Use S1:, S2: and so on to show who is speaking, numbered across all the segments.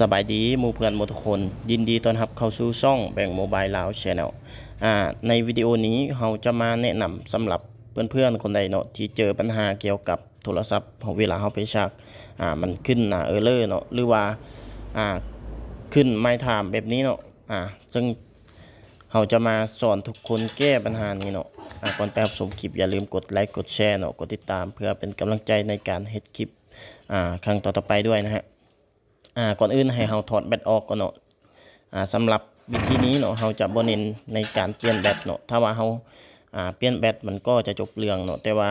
S1: สบายดีมูเพื่อนหมดทุกคน ยินดีต้อนรับเข้าสู่ช่องแบ่งโมบายลาวชแนลอ่าในวิดีโอนี้เราจะมาแนะนำสำหรับเพื่อนๆคนใดเนาะที่เจอปัญหาเกี่ยวกับโทรศัพท์ของเวลาเราไปชากอ่ามันขึ้นหน้าเออร์เลอร์เนาะหรือว่าอ่าขึ้นไม่ถามแบบนี้เนาะอ่าซึ่งเราจะมาสอนทุกคนแก้ปัญหานี้เนาะอ่าก่อนไปรับชมคลิปอย่าลืมกดไลค์กดแชร์เนาะกดติดตามเพื่อเป็นกำลังใจในการเฮ็ดคลิปอ่าครั้งต่อๆไปด้วยนะฮะ อ่าก่อนอื่นให้เราถอดแบตออกก่อนเนาะอ่าสำหรับวิธีนี้เนาะเราจะบ่เน้นในการเปลี่ยนแบตเนาะถ้าว่าเราอ่าเปลี่ยนแบตมันก็จะจบเรื่องเนาะแต่ว่า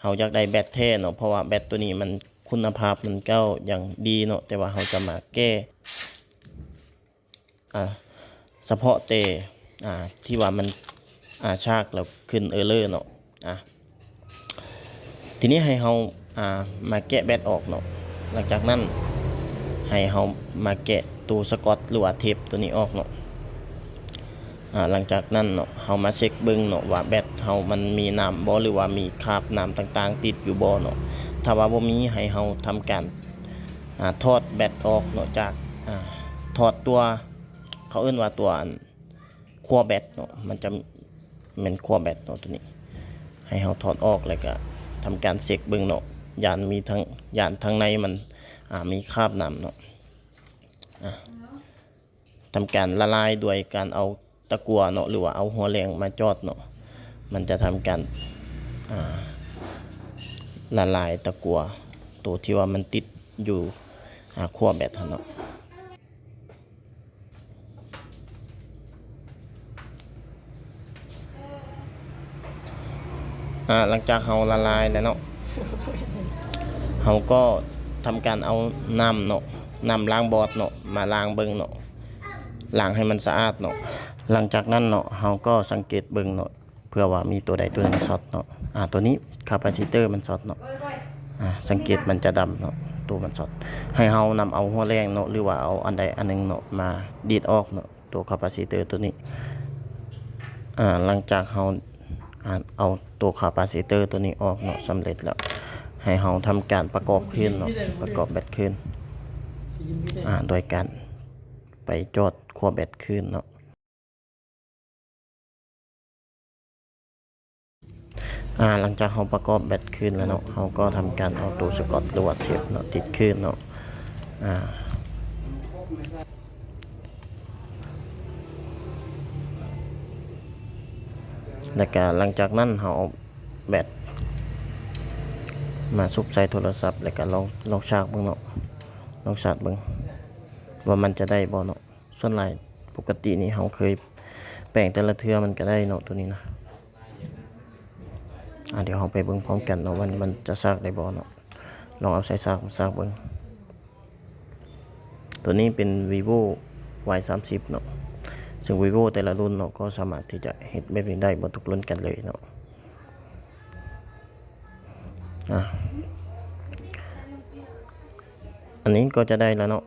S1: เราอยากได้แบตแท้เนาะเพราะว่าแบตตัวนี้มันคุณภาพมันก็อย่างดีเนาะแต่ว่าเราจะมาแก้อ่าเฉพาะแต่อ่าที่ว่ามันอ่าชากแล้วขึ้นเออร์เลอร์เนาะอะทีนี้ให้เราอ่ามาแกะแบตออกเนาะหลังจากนั้น ให้เฮามาแกะตัวสกอตหรือว่าเทปตัวนี้ออกเนาะหลังจากนั้นเนาะเฮามาเช็คเบิ่งเนาะว่าแบตเฮามันมีน้ำบ่หรือว่ามีคราบน้ำต่างๆ ติดอยู่บ่เนาะถ้าว่าบ่มีให้เฮาทำการอ่าถอดแบตออกเนาะจากอถอดตัวเขาเอิ้นว่าตัวขั้วแบตเนาะมันจะเป็นขั้วแบตเนาะตัวนี้ ให้เฮาถอดออกแล้วก็ทำการเช็คเบิ่งเนาะยานมีทั้งยานทั้งในมัน อ่ามีคราบน้ำเนาะทำการละลายด้วยการเอาตะกัวเนาะหรือว่าเอาหัวแรงมาจอดเนาะมันจะทำการละลายตะกัวตัวที่ว่ามันติดอยู่ขั้วแบตเนาะหลังจากเราละลายแล้วเนาะเขาก็ ทำการเอาน้ำเนาะน้ำล้างบอดเนาะมาล้างเบิ่งเนาะล้างให้มันสะอาดเนาะหลังจากนั้นเนาะเขาก็สังเกตเบิ่งเนาะเพื่อว่ามีตัวใดตัวหนึ่งช็อตเนาะอ่าตัวนี้คาปาซิเตอร์มันช็อตเนาะอ่าสังเกตมันจะดำเนาะตัวมันช็อตให้เฮานำเอาหัวแรงเนาะหรือว่าเอาอันใดอันหนึงเนาะมาดีดออกเนาะตัวคาปาซิเตอร์ตัวนี้อ่าหลังจากเฮาอ่าเอาตัวคาปาซิเตอร์ตัวนี้ออกเนาะสำเร็จแล้ว ให้เราทำการประกอบขึ้นเนาะประกอบแบตขึ้นอ่าโดยการไปจอดขั้วแบตขึ้นเนาะอ่าหลังจากเราประกอบแบตขึ้นแล้วเนาะเราก็ทำการเอาตัวสกอตหรือว่าเทปเนาะติดขึ้นเนาะอ่าแล้วก็หลังจากนั้นเราเอาแบต มาซุบใส่โทรศัพท์แล้วก็ลองลองชากเบิ่งเนาะลองชาร์จเบิ่งว่ามันจะได้บ่เนาะส่วนหลายปกตินี่เฮาเคยแปลงแต่ละเทื่อมันก็ได้เนาะตัวนี้นะอะเดี๋ยวเฮาไปเบิ่งพร้อมกันเนาะว่ามันจะซากได้บ่เนาะลองเอาใส่ซากซากเบิ่งตัวนี้เป็น vivo y 3 0เนาะซึ่ง vivo แต่ละรุ่นเนาะก็สามารถที่จะเฮ็ดแบบนี้ได้บ่ทุกรุ่นกันเลยเนาะ อะอันนี้ก็จะได้แล้วเนาะ